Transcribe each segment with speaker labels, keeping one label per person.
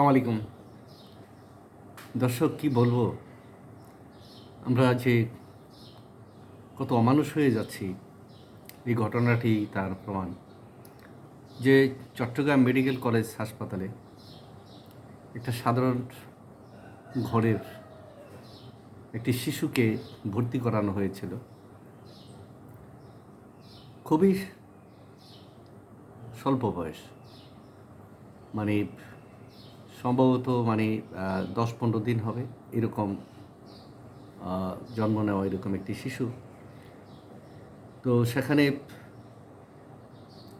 Speaker 1: আলাইকুম। দর্শক, কি বলব? আমরা যে কত অমানুষ হয়ে যাচ্ছি, এই ঘটনাটি তার প্রমাণ। যে চট্টগ্রাম মেডিকেল কলেজ হাসপাতালে একটা সাধারণ ঘরের একটি শিশুকে ভর্তি করানো হয়েছিল। খুবই স্বল্প বয়স। মানে সম্ভবত মানে দশ পনেরো দিন হবে এরকম জন্ম নেওয়া এরকম একটি শিশু। তো সেখানে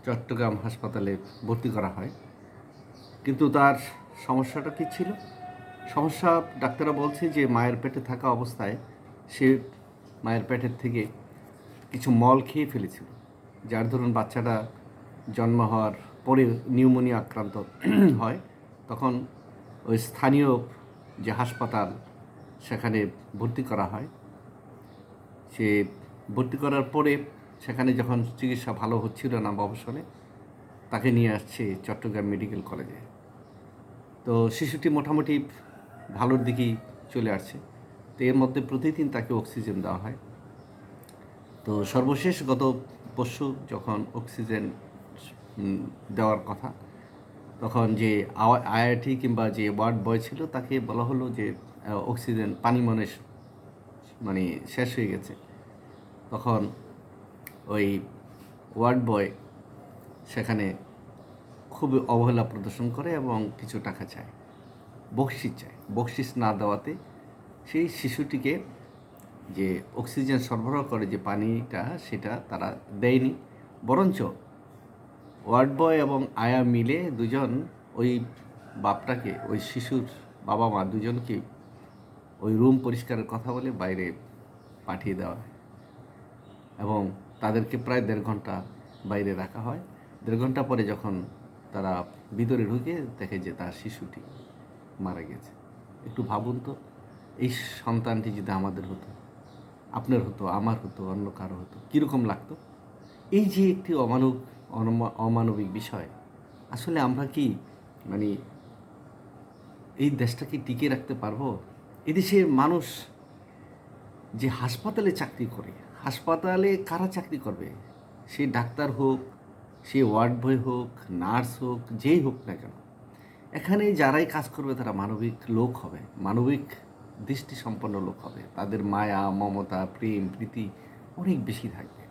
Speaker 1: চট্টগ্রাম হাসপাতালে ভর্তি করা হয়। কিন্তু তার সমস্যাটা কী ছিল? সমস্যা ডাক্তাররা বলছে যে, মায়ের পেটে থাকা অবস্থায় সে মায়ের পেটের থেকে কিছু মল খেয়ে ফেলেছিল। যার ধরুন বাচ্চাটা জন্ম হওয়ার পরে নিউমোনিয়া আক্রান্ত হয়, তখন ওই স্থানীয় যে হাসপাতাল সেখানে ভর্তি করা হয়। সে ভর্তি করার পরে সেখানে যখন চিকিৎসা ভালো হচ্ছিল না অবসরে, তাকে নিয়ে আসছে চট্টগ্রাম মেডিকেল কলেজে। তো শিশুটি মোটামুটি ভালোর দিকেই চলে আসছে। তো এর মধ্যে প্রতিদিন তাকে অক্সিজেন দেওয়া হয়। তো সর্বশেষ গত পরশু যখন অক্সিজেন দেওয়ার কথা তখন যে আইআইটি কিংবা যে ওয়ার্ড বয় ছিল, তাকে বলা হলো যে অক্সিজেন পানি মনে মানে শেষ হয়ে গেছে। তখন ওই ওয়ার্ড বয় সেখানে খুবই অবহেলা প্রদর্শন করে এবং কিছু টাকা চায় বকশিস চায়। বকশিস না দেওয়াতে সেই শিশুটিকে যে অক্সিজেন সরবরাহ করে যে পানিটা, সেটা তারা দেয়নি। বরঞ্চ ওয়ার্ড বয় এবং আয়া মিলে দুজন ওই বাপটাকে, ওই শিশুর বাবা মা দুজনকে ওই রুম পরিষ্কারের কথা বলে বাইরে পাঠিয়ে দেওয়া হয় এবং তাদেরকে প্রায় দেড় ঘণ্টা বাইরে রাখা হয়। দেড় ঘণ্টা পরে যখন তারা ভিতরে ঢুকে দেখে যে তার শিশুটি মারা গেছে। একটু ভাবুন তো, এই সন্তানটি যদি আমাদের হতো, আপনার হতো, আমার হতো, অন্য কারও হতো, কীরকম লাগতো? এই যে একটি অমানব অমানবিক বিষয়। আসলে আমরা কি মানে এই দেশটাকে টিকিয়ে রাখতে পারব? এদেশের মানুষ যে হাসপাতালে চাকরি করে, হাসপাতালে কারা চাকরি করবে? সে ডাক্তার হোক, সে ওয়ার্ড বয় হোক, নার্স হোক, যেই হোক না কেন। এখানে যারাই কাজ করবে তারা মানবিক লোক হবে, মানবিক দৃষ্টি সম্পন্ন লোক হবে। তাদের মায়া, মমতা, প্রেম, প্রীতি অনেক বেশি থাকবে।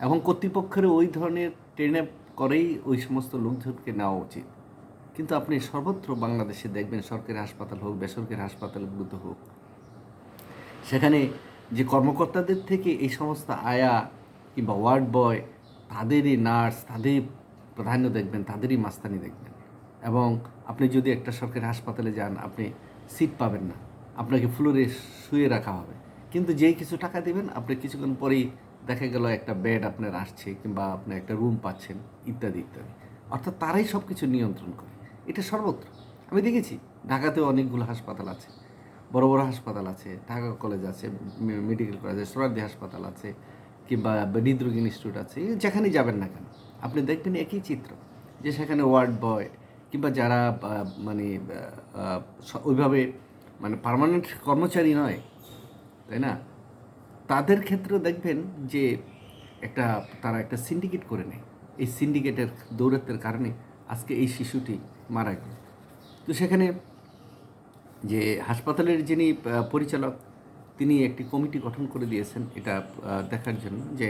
Speaker 1: এবং কর্তৃপক্ষের ওই ধরনের ট্রেনে করেই ওই সমস্ত লোকজনকে নেওয়া উচিত। কিন্তু আপনি সর্বত্র বাংলাদেশে দেখবেন সরকারি হাসপাতাল হোক, বেসরকারি হাসপাতালগুলোতে হোক, সেখানে যে কর্মকর্তাদের থেকে এই সমস্ত আয়া কিংবা ওয়ার্ড বয়, তাদেরই নার্স, তাদেরই প্রাধান্য দেখবেন, তাদেরই মাস্তানি দেখবেন। এবং আপনি যদি একটা সরকারি হাসপাতালে যান, আপনি সিট পাবেন না। আপনাকে ফ্লোরে শুয়ে রাখা হবে। কিন্তু যেই কিছু টাকা দেবেন, আপনি কিছুক্ষণ পরেই দেখা গেল একটা বেড আপনার আসছে কিংবা আপনি একটা রুম পাচ্ছেন, ইত্যাদি ইত্যাদি। অর্থাৎ তারাই সব কিছু নিয়ন্ত্রণ করে। এটা সর্বত্র। আমি দেখেছি, ঢাকাতেও অনেকগুলো হাসপাতাল আছে। বড় বড় হাসপাতাল আছে, ঢাকা কলেজ আছে মেডিকেল কলেজ আছে সোনারদি হাসপাতাল আছে, কিংবা হৃদরোগ ইনস্টিটিউট আছে। যেখানেই যাবেন না কেন, আপনি দেখবেন একই চিত্র। যে সেখানে ওয়ার্ড বয় কিংবা যারা মানে ওইভাবে মানে পার্মানেন্ট কর্মচারী নয়, তাই না? তাদের ক্ষেত্রে দেখবেন যে একটা, তারা একটা সিন্ডিকেট করে নেয়। এই সিন্ডিকেটের দৌরত্বের কারণে আজকে এই শিশুটি মারা গেল। তো সেখানে যে হাসপাতালের যিনি পরিচালক, তিনি একটি কমিটি গঠন করে দিয়েছেন এটা দেখার জন্য যে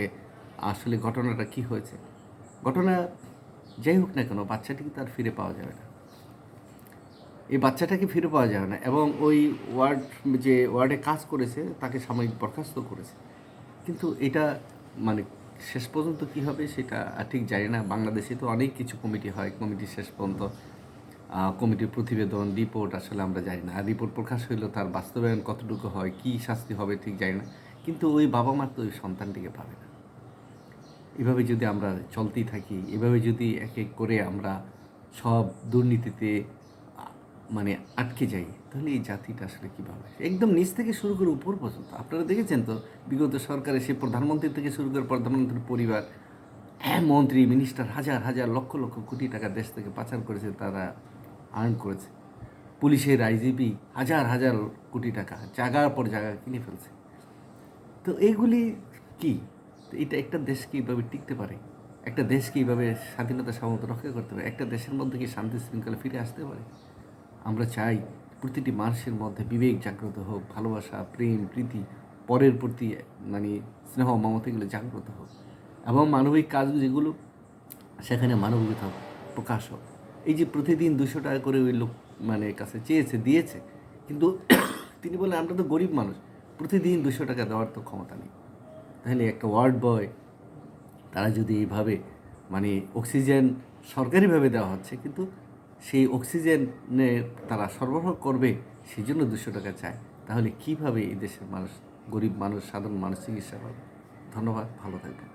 Speaker 1: আসলে ঘটনাটা কি হয়েছে। ঘটনা যাই হোক না কেন, বাচ্চাটিকে তার ফিরে পাওয়া যাবে না। এই বাচ্চাটাকে ফিরে পাওয়া যাবে না এবং ওই ওয়ার্ড যে ওয়ার্ডে কাজ করেছে, তাকে সাময়িক বরখাস্ত করেছে। কিন্তু এটা মানে শেষ পর্যন্ত কি হবে সেটা ঠিক জানি না। বাংলাদেশে তো অনেক কিছু কমিটি হয়। কমিটি শেষ পর্যন্ত কমিটির প্রতিবেদন, রিপোর্ট আসলে আমরা জানি না। আর রিপোর্ট প্রকাশ হইলেও তার বাস্তবায়ন কতটুকু হয়, কী শাস্তি হবে ঠিক জানি না। কিন্তু ওই বাবা মা তো ওই সন্তানটিকে পাবে না। এভাবে যদি আমরা চলতেই থাকি, এভাবে যদি এক এক করে আমরা সব দুর্নীতিতে মানে আটকে যাই তাহলে এই জাতিটা আসলে কীভাবে? একদম নিচ থেকে শুরু করে উপর পর্যন্ত। আপনারা দেখেছেন তো, বিগত সরকারে সে প্রধানমন্ত্রী থেকে শুরু করে প্রধানমন্ত্রীর পরিবার হ্যাঁ মন্ত্রী মিনিস্টার হাজার হাজার, লক্ষ লক্ষ কোটি টাকা দেশ থেকে পাচার করেছে, তারা আর্ন করেছে। পুলিশের আইজিপি হাজার হাজার কোটি টাকা, জায়গার পর জায়গা কিনে ফেলছে। তো এইগুলি কি? তো এটা একটা দেশ কীভাবে টিকতে পারে? একটা দেশ কীভাবে স্বাধীনতা সামর্থ্য রক্ষা করতে পারে? একটা দেশের মধ্যে কি শান্তি শৃঙ্খলা ফিরে আসতে পারে? আমরা চাই প্রতিটি মানুষের মধ্যে বিবেক জাগ্রত হোক, ভালোবাসা, প্রেম, প্রীতি, পরের প্রতি মানে স্নেহ মমতাগুলো জাগ্রত হোক। এবং মানবিক কাজ যেগুলো, সেখানে মানবিকতা প্রকাশ হোক। এই যে প্রতিদিন দুশো টাকা করে ওই লোক মানে কাছে চেয়েছে, দিয়েছে, কিন্তু তিনি বলেন আমরা তো গরিব মানুষ, প্রতিদিন দুশো টাকা দেওয়ার তো ক্ষমতা নেই। তাহলে একটা ওয়ার্ড বয়, তারা যদি এইভাবে মানে অক্সিজেন সরকারিভাবে দেওয়া হচ্ছে, কিন্তু সেই অক্সিজেনে তারা সরবরাহ করবে সেই জন্য দুশো টাকা চায়। তাহলে কীভাবে এই দেশের মানুষ, গরিব মানুষ, সাধারণ মানুষ চিকিৎসা পাবে? ধন্যবাদ, ভালো থাকবেন।